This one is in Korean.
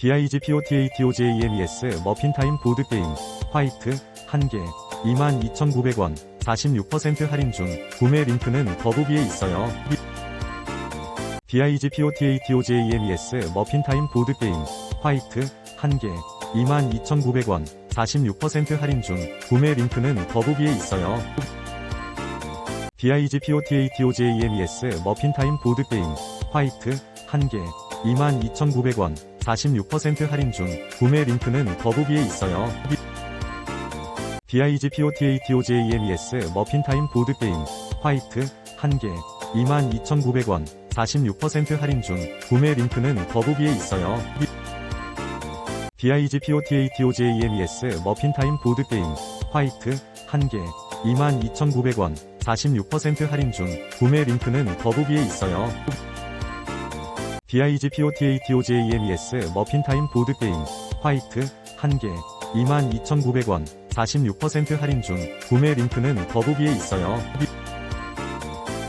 BIGPOTATOJEMES 머핀타임 보드게임 화이트 1개 22,900원 46% 할인 중 구매 링크는 더보기에 있어요. BIGPOTATOJEMES 머핀타임 보드게임 화이트 1개 22,900원 46% 할인 중 구매 링크는 더보기에 있어요. BIGPOTATOJEMES 머핀타임 보드게임 화이트 1개 22,900원 46% 할인 중 구매 링크는 더보기에 있어요. BIGPOTATOJEMES 머핀타임 보드게임 화이트 1개 22,900원 46% 할인 중 구매 링크는 더보기에 있어요. BIGPOTATOJEMES 머핀타임 보드게임 화이트 1개 22,900원 46% 할인 중 구매 링크는 더보기에 있어요. BIGPOTATOJEMES 머핀타임 보드게임 화이트 1개 22,900원 46% 할인 중 구매 링크는 더보기에 있어요.